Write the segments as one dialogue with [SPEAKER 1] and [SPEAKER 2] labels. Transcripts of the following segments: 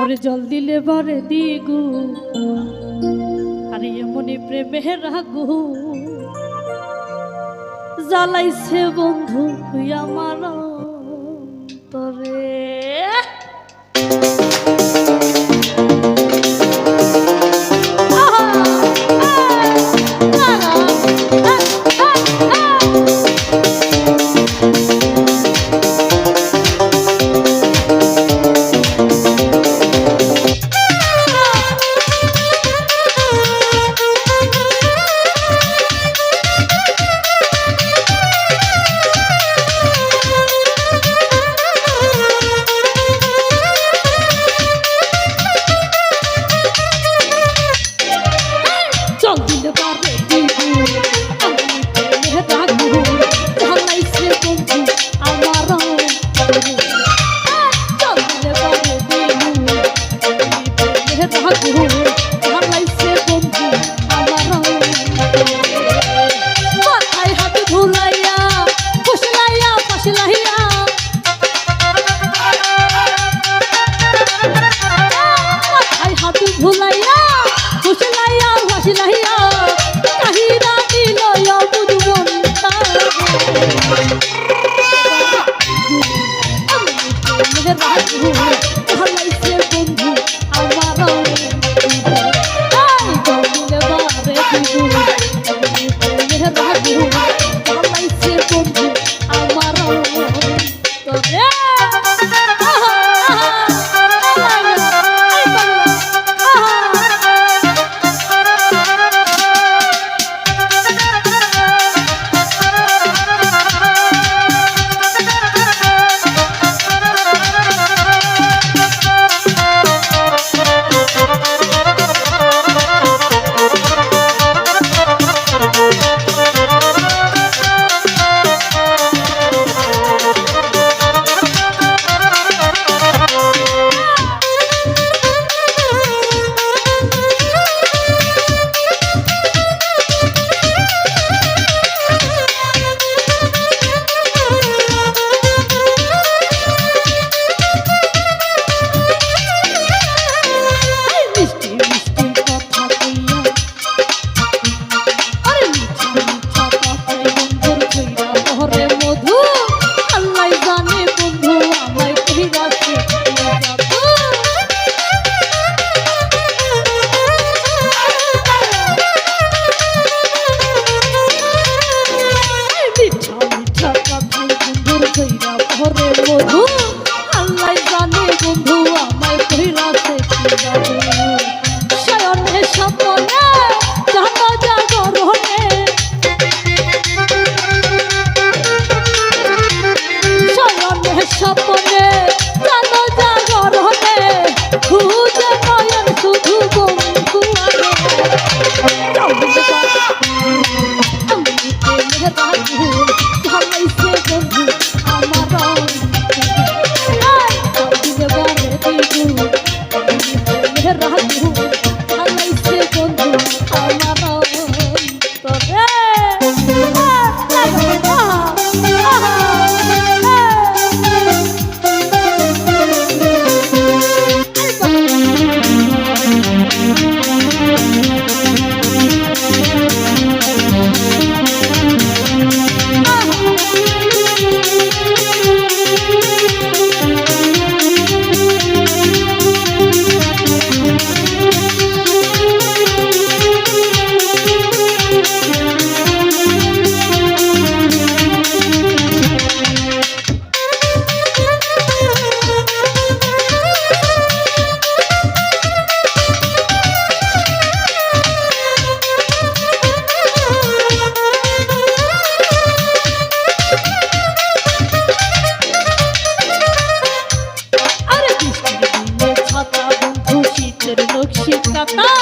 [SPEAKER 1] ওরে জল দিলে বারে দিগু। আরে এমনি প্রেমে রাগু। জ্বালাইছে বন্ধু আমার 他会 Thank you. Tchau.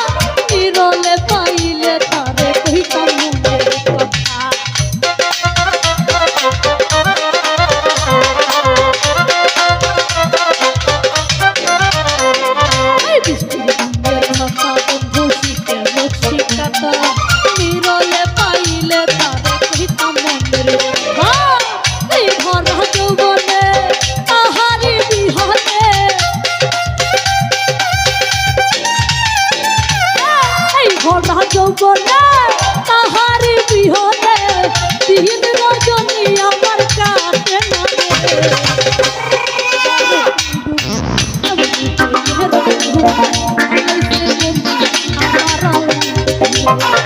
[SPEAKER 1] Thank.